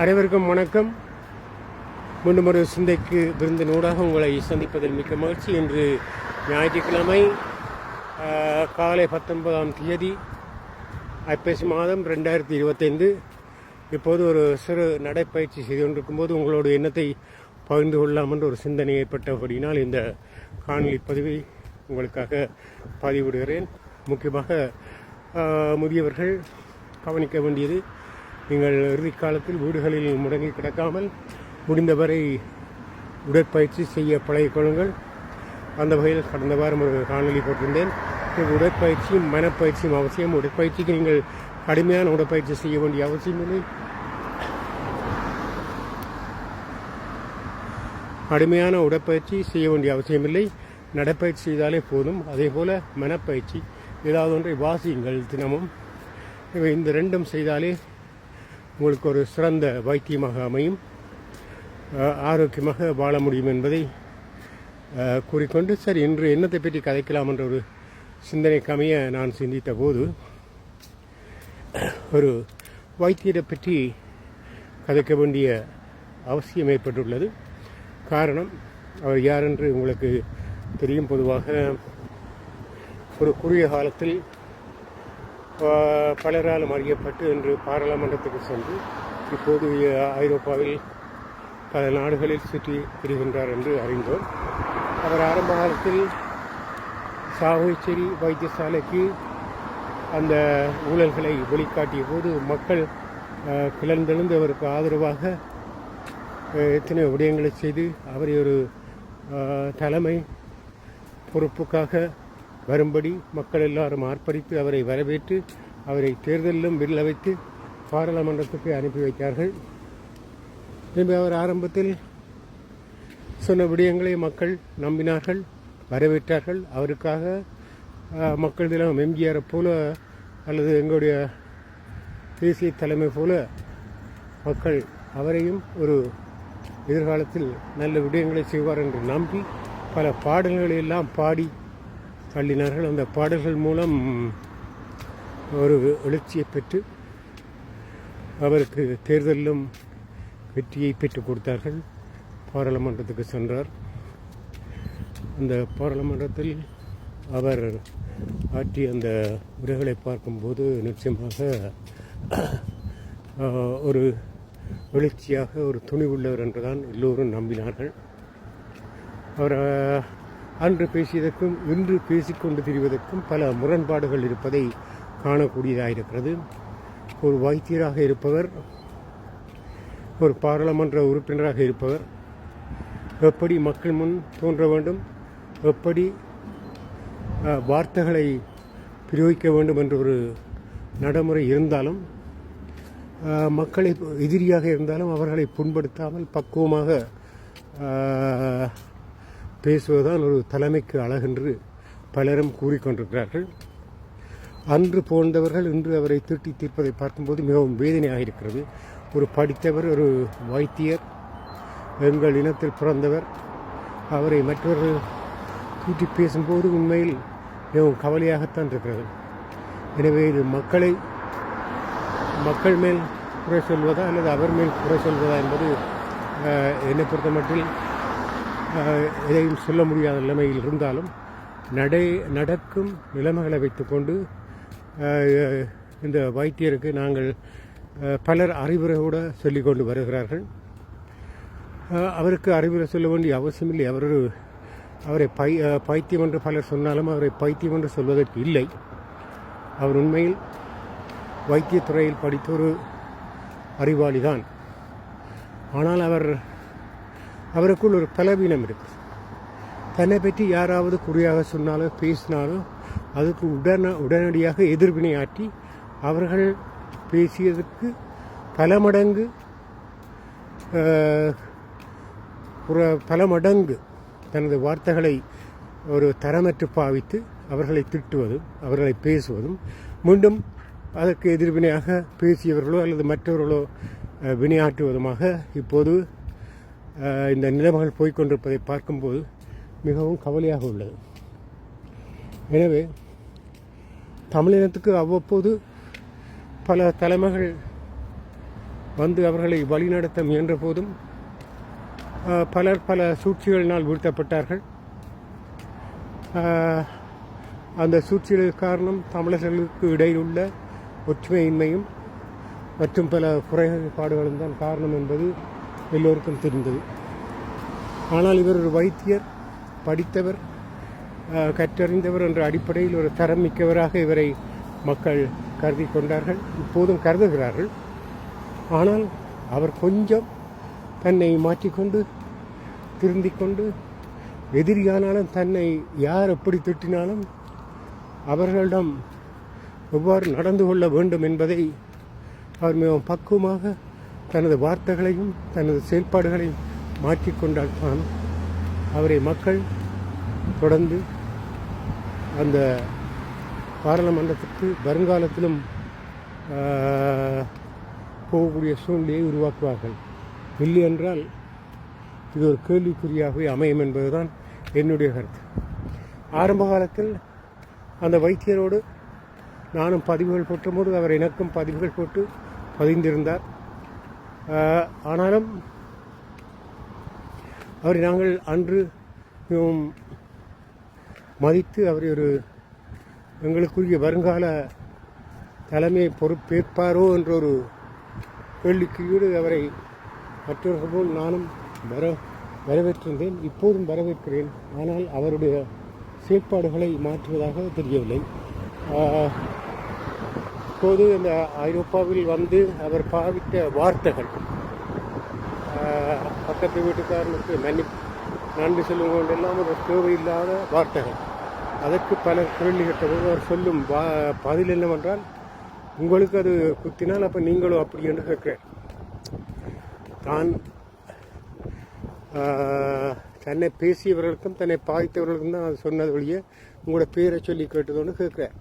அனைவருக்கும் வணக்கம். மீண்டும் ஒரு சிந்தைக்கு விருந்தினூடாக உங்களை சந்திப்பதில் மிக்க மகிழ்ச்சி. இன்று ஞாயிற்றுக்கிழமை காலை பத்தொன்பதாம் தேதி ஐப்பசி மாதம் ரெண்டாயிரத்தி இருபத்தைந்து. இப்போது ஒரு சிறு நடைப்பயிற்சி செய்து கொண்டிருக்கும் போது உங்களோட எண்ணத்தை பகிர்ந்து கொள்ளலாம் என்று ஒரு சிந்தனை ஏற்பட்டபடியினால் இந்த காணொலி பதிவை உங்களுக்காக பதிவிடுகிறேன். முக்கியமாக முதியவர்கள் கவனிக்க வேண்டியது நீங்கள் இறுதி காலத்தில் வீடுகளில் முடங்கி கிடக்காமல் முடிந்தவரை உடற்பயிற்சி செய்ய பழகிக்கொள்ளுங்கள் அந்த வகையில் கடந்த வாரம் ஒரு காணொலி போட்டிருந்தேன். உடற்பயிற்சியும் மனப்பயிற்சியும் அவசியம். உடற்பயிற்சிக்கு நீங்கள் கடுமையான உடற்பயிற்சி செய்ய வேண்டிய அவசியமில்லை கடுமையான உடற்பயிற்சி செய்ய வேண்டிய அவசியமில்லை நடைப்பயிற்சி செய்தாலே போதும். அதே போல மனப்பயிற்சி. ஏதாவது ஒன்றை வாசியுங்கள் தினமும். இவை இந்த ரெண்டும் செய்தாலே உங்களுக்கு ஒரு சிறந்த வைத்தியமாக அமையும். ஆரோக்கியமாக வாழ முடியும் என்பதை கூறிக்கொண்டு சரி இன்று என்னத்தை பற்றி கதைக்கலாம் என்ற ஒரு சிந்தனைக்கமைய நான் சிந்தித்த போது ஒரு வைத்தியரை பற்றி கதைக்க வேண்டிய அவசியம் ஏற்பட்டுள்ளது. காரணம் அவர் யார் என்று உங்களுக்கு தெரியும் பொதுவாக ஒரு குறுகிய காலத்தில் பலராலும் அறியப்பட்டு இன்று பாராளுமன்றத்துக்கு சென்று இப்போது ஐரோப்பாவில் பல நாடுகளில் சுற்றி திரிகின்றார் என்று அறிந்தோம். அவர் ஆரம்ப காலத்தில் சாகுச்சேரி வைத்தியசாலைக்கு அந்த ஊழல்களை வெளிக்காட்டிய போது மக்கள் கிளர்ந்தெழுந்து அவருக்கு ஆதரவாக எத்தனை விடயங்களை செய்து அவரை ஒரு தலைமை பொறுப்புக்காக வரும்படி மக்கள் எல்லாரும் ஆர்ப்பரித்து அவரை வரவேற்று அவரை தேர்தலிலும் வெல்ல வைத்து பாராளுமன்றத்துக்கு அனுப்பி வைத்தார்கள். திரும்பி அவர் ஆரம்பத்தில் சொன்ன விடயங்களை மக்கள் நம்பினார்கள் வரவேற்றார்கள். அவருக்காக மக்கள் தினம் எம்ஜிஆரை போல அல்லது எங்களுடைய தேசிய தலைமை போல மக்கள் அவரையும் ஒரு எதிர்காலத்தில் நல்ல விடயங்களை செய்வார் என்று நம்பி பல பாடல்களை எல்லாம் பாடி தள்ளினார்கள். அந்த பாடல்கள் மூலம் ஒரு எழுச்சியை பெற்று அவருக்கு தேர்தலிலும் வெற்றியை பெற்றுக் கொடுத்தார்கள். பாராளுமன்றத்துக்கு சென்றார். அந்த பாராளுமன்றத்தில் அவர் ஆற்றிய அந்த உரைகளை பார்க்கும்போது நிச்சயமாக ஒரு எழுச்சியாக ஒரு துணிவுள்ளவர் என்றுதான் எல்லோரும் நம்பினார்கள். அவர் அன்று பேசியதற்கும் இன்று பேசிக்கொண்டு திரிவதற்கும் பல முரண்பாடுகள் இருப்பதை காணக்கூடியதாயிருக்கிறது. ஒரு வைத்தியராக இருப்பவர் ஒரு பாராளுமன்ற உறுப்பினராக இருப்பவர் எப்படி மக்கள் முன் தோன்ற வேண்டும் எப்படி வார்த்தைகளை பிரயோகிக்க வேண்டும் என்ற ஒரு நடைமுறை இருந்தாலும் மக்களை எதிரியாக இருந்தாலும் அவர்களை புண்படுத்தாமல் பக்குவமாக பேசுவதால் பேசுவதுதான் ஒரு தலைமைக்கு அழகென்று பலரும் கூறிக்கொண்டிருக்கிறார்கள். அன்று போன்றவர்கள் இன்று அவரை திட்டி தீர்ப்பதை பார்க்கும்போது மிகவும் வேதனையாக இருக்கிறது ஒரு படித்தவர் ஒரு வைத்தியர் எங்கள் இனத்தில் பிறந்தவர் அவரை மற்றவர்கள் கூட்டி பேசும்போது உண்மையில் மிகவும் கவலையாகத்தான் இருக்கிறது. எனவே இது மக்களை மக்கள் மேல் குறை சொல்வதா அல்லது அவர் மேல் குறை சொல்வதா என்பது என்னை பொறுத்த மட்டில் எதையும் சொல்ல முடியாத நிலைமையில் இருந்தாலும் நடை நடக்கும் நிலைமைகளை வைத்துக்கொண்டு இந்த வைத்தியருக்கு நாங்கள் பலர் அறிவுரை கூட சொல்லிக் கொண்டு வருகிறார்கள். அவருக்கு அறிவுரை சொல்ல வேண்டிய அவசியமில்லை. அவர் அவரை பை பைத்தியம் என்று பலர் சொன்னாலும் அவரை பைத்தியம் என்று சொல்வதற்கு இல்லை. அவர் உண்மையில் வைத்தியத்துறையில் படித்த ஒரு அறிவாளிதான். ஆனால் அவர் அவருக்குள் ஒரு பலவீனம் இருக்கு. தன்னை பற்றி யாராவது குறியாக சொன்னாலோ பேசினாலோ அதுக்கு உடன உடனடியாக எதிர்வினையாற்றி அவர்கள் பேசியதற்கு பல மடங்கு ஒரு பல மடங்கு தனது வார்த்தைகளை ஒரு தரமற்று பாவித்து அவர்களை திட்டுவதும் அவர்களை பேசுவதும் மீண்டும் அதற்கு எதிர்வினையாக பேசியவர்களோ அல்லது மற்றவர்களோ வினையாற்றுவதுமாக இப்போது இந்த நிலைமைகள் போய்கொண்டிருப்பதை பார்க்கும்போது மிகவும் கவலையாக உள்ளது. எனவே தமிழினத்துக்கு அவ்வப்போது பல தலைமைகள் வந்து அவர்களை வழிநடத்த முயன்ற போதும் பலர் பல சூழ்ச்சிகளினால் வீழ்த்தப்பட்டார்கள். அந்த சூழ்ச்சிகளுக்கு காரணம் தமிழர்களுக்கு இடையிலுள்ள ஒற்றுமையின்மையும் மற்றும் பல குறைபாடுகளும் தான் காரணம் என்பது எல்லோருக்கும் தெரிந்தது. ஆனால் இவர் ஒரு வைத்தியர் படித்தவர் கற்றறிந்தவர் என்ற அடிப்படையில் ஒரு தரம் மிக்கவராக இவரை மக்கள் கருதி கொண்டார்கள். இப்போதும் கருதுகிறார்கள். ஆனால் அவர் கொஞ்சம் தன்னை மாற்றிக்கொண்டு திருந்திக் கொண்டு எதிரியானாலும் தன்னை யார் எப்படி திட்டினாலும் அவர்களிடம் எவ்வாறு நடந்து கொள்ள வேண்டும் என்பதை அவர் மிகவும் பக்குவமாக தனது வார்த்தைகளையும் தனது செயல்பாடுகளையும் மாற்றிக்கொண்டால் தான் அவரை மக்கள் தொடர்ந்து அந்த பாராளுமன்றத்துக்கு வருங்காலத்திலும் போகக்கூடிய சூழ்நிலையை உருவாக்குவார்கள். இல்லை என்றால் இது ஒரு கேள்விக்குறியாகவே அமையும் என்பதுதான் என்னுடைய கருத்து. ஆரம்ப காலத்தில் அந்த வைத்தியரோடு நானும் பதிவுகள் போட்டும்போது அவர் எனக்கும் பதிவுகள் போட்டு பதிந்திருந்தார். ஆனாலும் அவரை நாங்கள் அன்று மிகவும் மதித்து அவரை ஒரு எங்களுக்குரிய வருங்கால தலைமை பொறுப்பேற்பாரோ என்ற ஒரு கேள்விக்குறியோடு அவரை மற்றவர்கள் போல் நானும் வர வரவேற்றிருந்தேன். இப்போதும் வரவேற்கிறேன். ஆனால் அவருடைய செயற்பாடுகளை மாற்றுவதாக தெரியவில்லை. அப்போது இப்போது இந்த ஐரோப்பாவில் வந்து அவர் பாவித்த வார்த்தைகள் பக்கத்து வீட்டுக்காரனுக்கு மன்னி நன்றி சொல்லுங்க எல்லாம் ஒரு தேவையில்லாத வார்த்தைகள். அதற்கு பல கேள்வி கேட்டபோது அவர் சொல்லும் வா பதில் என்னவென்றால் உங்களுக்கு அது குத்தினால் அப்போ நீங்களும் அப்படி என்று கேட்கிறேன். தான் தன்னை பேசியவர்களுக்கும் தன்னை பாதித்தவர்களுக்கும் தான் அது சொன்னது வழியே உங்களோட பேரை சொல்லி கேட்டதோன்னு கேட்குறேன்.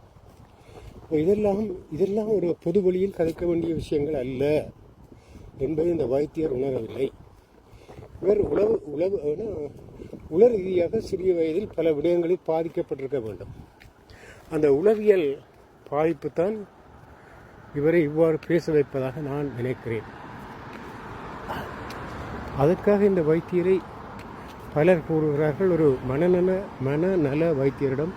இதெல்லாம் இதெல்லாம் ஒரு பொது வழியில் கதைக்க வேண்டிய விஷயங்கள் அல்ல என்பதை இந்த வைத்தியர் உணரவில்லை. இவர் உளவு உளவு உலர் ரீதியாக சிறிய வயதில் பல விடயங்களில் பாதிக்கப்பட்டிருக்க வேண்டும். அந்த உளவியல் பாதிப்பு தான் இவரை இவ்வாறு பேச வைப்பதாக நான் நினைக்கிறேன். அதற்காக இந்த வைத்தியரை பலர் கூறுகிறார்கள். ஒரு மனநல மனநல வைத்தியரிடம்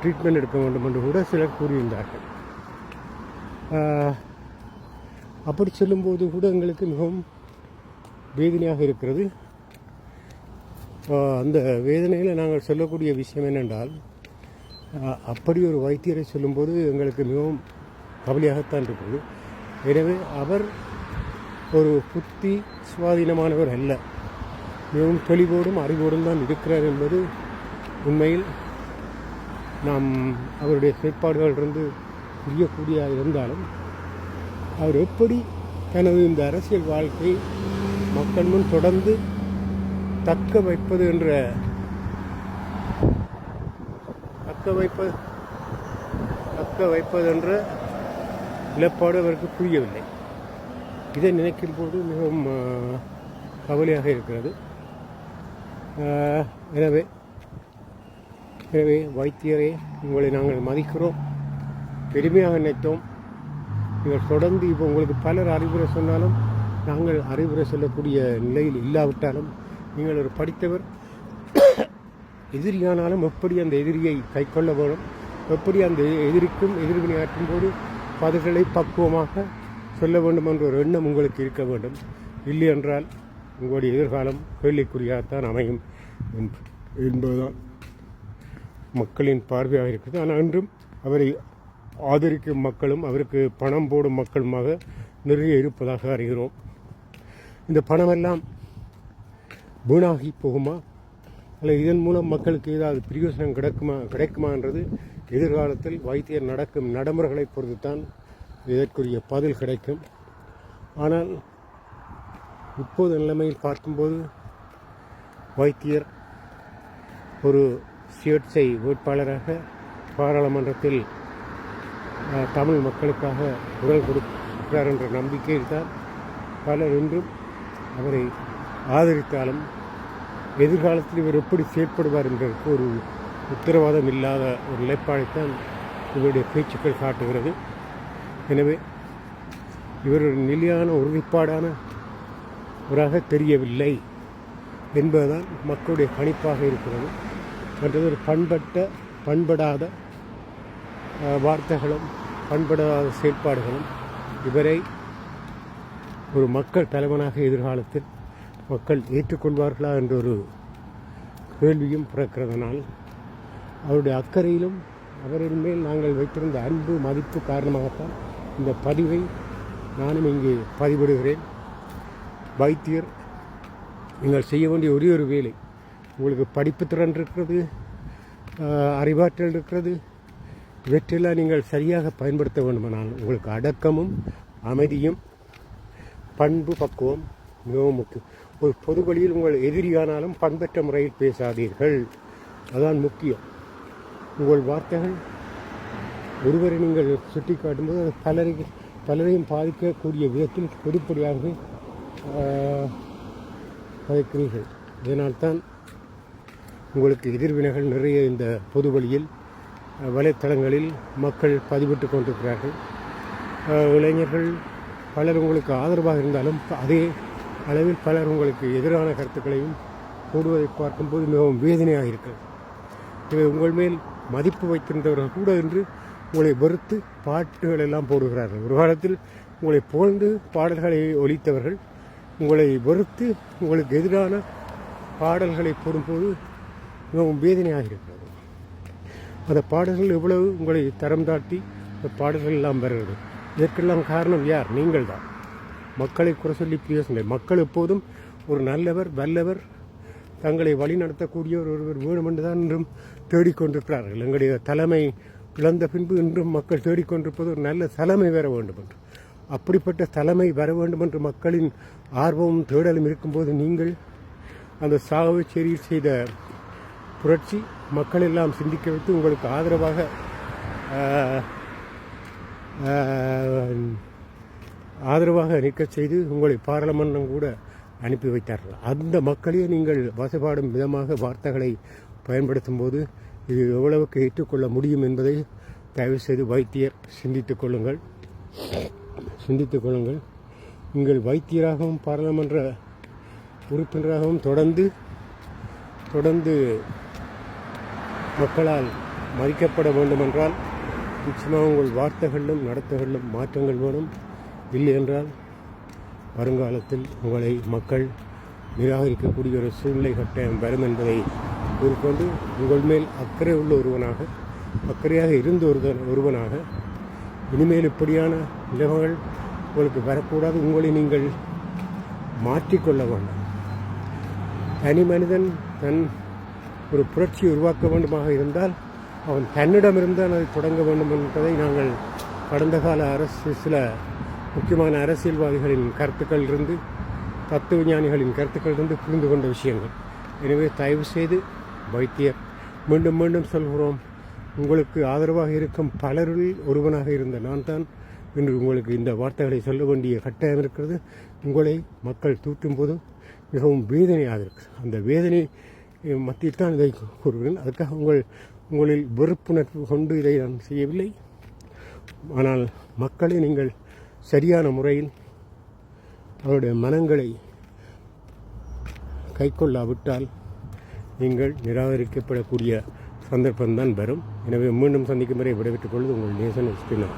ட்ரீட்மெண்ட் எடுக்க வேண்டும் என்று கூட சிலர் கூறியிருந்தார்கள். அப்படி சொல்லும்போது கூட எங்களுக்கு மிகவும் வேதனையாக இருக்கிறது. அந்த வேதனையில் நாங்கள் சொல்லக்கூடிய விஷயம் என்னென்றால் அப்படி ஒரு வைத்தியரை சொல்லும்போது எங்களுக்கு மிகவும் கவலையாகத்தான் இருக்குது. எனவே அவர் ஒரு புத்தி சுவாதீனமானவர் அல்ல. மிகவும் தெளிவோடும் அறிவோடும் தான் இருக்கிறார் என்பது உண்மையில் நாம் அவருடைய செயற்பாடுகளிலிருந்து புரியக்கூடிய இருந்தாலும் அவர் எப்படி தனது இந்த அரசியல் வாழ்க்கை மக்கள் முன் தொடர்ந்து தக்க வைப்பது என்ற தக்க வைப்பது தக்க வைப்பது என்ற நிலப்பாடு அவருக்கு புரியவில்லை. இதை நினைக்கும் போது மிகவும் கவலையாக இருக்கிறது. எனவே எனவே வைத்தியரே உங்களை நாங்கள் மதிக்கிறோம். பெருமையாக நினைத்தோம். இவர் தொடர்ந்து இப்போ உங்களுக்கு பலர் அறிவுரை சொன்னாலும் நாங்கள் அறிவுரை சொல்லக்கூடிய நிலையில் இல்லாவிட்டாலும் நீங்கள் ஒரு படித்தவர். எதிரியானாலும் எப்படி அந்த எதிரியை கைக்கொள்ள வேணும் எப்படி அந்த எதிரிக்கும் எதிர்வினையாற்றும் போது பதில்களை பக்குவமாக சொல்ல வேண்டும் என்ற ஒரு எண்ணம் உங்களுக்கு இருக்க வேண்டும். இல்லை என்றால் உங்களுடைய எதிர்காலம் கேள்விக்குறியாகத்தான் அமையும். என்பதுதான். மக்களின் பார்வையாக இருக்குது. ஆனால் இன்றும் அவரை ஆதரிக்கும் மக்களும் அவருக்கு பணம் போடும் மக்களுமாக நிறைய இருப்பதாக அறிகிறோம். இந்த பணமெல்லாம் வீணாகி போகுமா? அல்ல இதன் மூலம் மக்களுக்கு ஏதாவது பிரயோசனம் கிடைக்குமா கிடைக்குமான்றது எதிர்காலத்தில் வைத்தியர் நடக்கும் நடைமுறைகளை பொறுத்துத்தான் இதற்குரிய பதில் கிடைக்கும். ஆனால் இப்போது நிலைமையில் பார்க்கும்போது வைத்தியர் ஒரு சுயேட்சை வேட்பாளராக பாராளுமன்றத்தில் தமிழ் மக்களுக்காக குரல் கொடுக்கிறார் என்ற நம்பிக்கையில் தான் பலர் இன்றும் அவரை ஆதரித்தாலும் எதிர்காலத்தில் இவர் எப்படி செயற்படுவார் என்பதற்கு ஒரு உத்தரவாதம் இல்லாத ஒரு நிலைப்பாடைத்தான் இவருடைய பேச்சுக்கள் காட்டுகிறது. எனவே இவர் ஒரு நிலையான உறுதிப்பாடான அவராக தெரியவில்லை என்பதுதான் மக்களுடைய கணிப்பாக இருக்கிறது. மற்றது ஒரு பண்பட்ட பண்படாத வார்த்தைகளும் பண்படாத செயற்பாடுகளும் இவரை ஒரு மக்கள் தலைவனாக எதிர்காலத்தில் மக்கள் ஏற்றுக்கொள்வார்களா என்ற ஒரு கேள்வியும் பிறக்கிறதுனால் அவருடைய அக்கறையிலும் அவரின் மேல் நாங்கள் வைத்திருந்த அன்பு மதிப்பு காரணமாகத்தான் இந்த பதிவை நானும் இங்கே பதிவிடுகிறேன். வைத்தியர் நீங்கள் செய்ய வேண்டிய ஒரே ஒரு வேலை உங்களுக்கு படிப்பு திறன் இருக்கிறது அறிவாற்றல் இருக்கிறது. இவற்றெல்லாம் நீங்கள் சரியாக பயன்படுத்த வேண்டுமானால் உங்களுக்கு அடக்கமும் அமைதியும் பண்பு பக்குவம் மிகவும் முக்கியம். ஒரு பொது வழியில் உங்கள் எதிரியானாலும் பண்பற்ற முறையில் பேசாதீர்கள். அதான் முக்கியம். உங்கள் வார்த்தைகள் ஒருவரை நீங்கள் சுட்டி காட்டும்போது அது பலரை பலரையும் பாதிக்கக்கூடிய விதத்தில் பொதுப்படியாக ஆஹ், கதைக்கிறீர்கள் இதனால்தான் உங்களுக்கு எதிர்வினைகள் நிறைய இந்த பொது வழியில் வலைத்தளங்களில் மக்கள் பதிவிட்டு கொண்டிருக்கிறார்கள். இளைஞர்கள் பலர் உங்களுக்கு ஆதரவாக இருந்தாலும் அதே அளவில் பலர் உங்களுக்கு எதிரான கருத்துக்களையும் போடுவதை பார்க்கும்போது மிகவும் வேதனையாக இருக்கிறது. இவை உங்கள் மேல் மதிப்பு வைத்திருந்தவர்கள் கூட என்று உங்களை வெறுத்து பாட்டுகள் எல்லாம் போடுகிறார்கள். ஒரு காலத்தில் உங்களை புகழ்ந்து பாடல்களை ஒலித்தவர்கள் உங்களை வெறுத்து உங்களுக்கு எதிரான பாடல்களை போடும்போது மிகவும் வேதனையாக இருக்கிறது அந்த பாடல்கள் எவ்வளவு உங்களை தரம் தாட்டி அந்த பாடல்கள் எல்லாம் வருகிறது இதற்கெல்லாம் காரணம் யார்? நீங்கள் தான். மக்களை குறை சொல்லி பேசுங்கள் மக்கள் எப்போதும் ஒரு நல்லவர் வல்லவர் தங்களை வழி நடத்தக்கூடியவர் ஒருவர் வேணுமென்று தான் இன்றும் தேடிக்கொண்டிருக்கிறார்கள். எங்களுடைய தலைமை இழந்த பின்பு இன்றும் மக்கள் தேடிக்கொண்டிருப்பது ஒரு நல்ல தலைமை வர வேண்டும் என்று. அப்படிப்பட்ட தலைமை வர வேண்டும் என்று மக்களின் ஆர்வமும் தேடலும் இருக்கும்போது நீங்கள் அந்த சாவச்சேரியில் செய்த புரட்சி மக்கள் எல்லாம் சிந்திக்க வைத்து உங்களுக்கு ஆதரவாக ஆதரவாக நிற்க செய்து உங்களை பாராளுமன்றம் கூட அனுப்பி வைத்தார்கள். அந்த மக்களையே நீங்கள் வசப்பாடும் விதமாக வார்த்தைகளை பயன்படுத்தும் போது இது எவ்வளவுக்கு ஏற்றுக்கொள்ள முடியும் என்பதை தயவு செய்து வைத்தியர் சிந்தித்துக் கொள்ளுங்கள். சிந்தித்துக் கொள்ளுங்கள். நீங்கள் வைத்தியராகவும் பாராளுமன்ற உறுப்பினராகவும் தொடர்ந்து தொடர்ந்து மக்களால் மதிக்கப்பட வேண்டுமென்றால் நிச்சயமாக உங்கள் வார்த்தைகளிலும் நடத்தைகளிலும் மாற்றங்கள் வேணும். இல்லை என்றால் வருங்காலத்தில் உங்களை மக்கள் நிராகரிக்கக்கூடிய ஒரு சூழ்நிலை கட்டாயம் வரும் என்பதை கூறிக்கொண்டு உங்கள் மேல் அக்கறை உள்ள ஒருவனாக அக்கறையாக இருந்த ஒரு ஒருவனாக இனிமேல் இப்படியான நிலைமைகள் உங்களுக்கு வரக்கூடாது. உங்களை நீங்கள் மாற்றிக்கொள்ள வேண்டும். தனி மனிதன் தன் ஒரு புரட்சியை உருவாக்க வேண்டுமாக இருந்தால் அவன் தன்னிடமிருந்தான் அதை தொடங்க வேண்டும் என்பதை நாங்கள் கடந்த கால அரசு சில முக்கியமான அரசியல்வாதிகளின் கருத்துக்கள் இருந்து தத்துவ ஞானிகளின் கருத்துக்கள் இருந்து புரிந்து கொண்ட விஷயங்கள். எனவே தயவு செய்து வைத்தியர் மீண்டும் மீண்டும் சொல்கிறோம். உங்களுக்கு ஆதரவாக இருக்கும் பலரில் ஒருவனாக இருந்த நான் தான் இன்று உங்களுக்கு இந்த வார்த்தைகளை சொல்ல வேண்டிய கட்டாயம் இருக்கிறது. உங்களை மக்கள் தூற்றும் போது மிகவும் வேதனையாக இருக்கு. அந்த வேதனை மத்தியில் தான் இதை கூறுகிறேன். அதுக்காக உங்கள் உங்களில் வெறுப்புணர்வு கொண்டு இதை நான் செய்யவில்லை. ஆனால் மக்களை நீங்கள் சரியான முறையில் அவருடைய மனங்களை கைக்கொள்ளாவிட்டால் நீங்கள் நிராகரிக்கப்படக்கூடிய சந்தர்ப்பம்தான் வரும். எனவே மீண்டும் சந்திக்கும் வரை விடைபெற்றுக் கொள்வது உங்கள் நேசன் எஸ்பினர்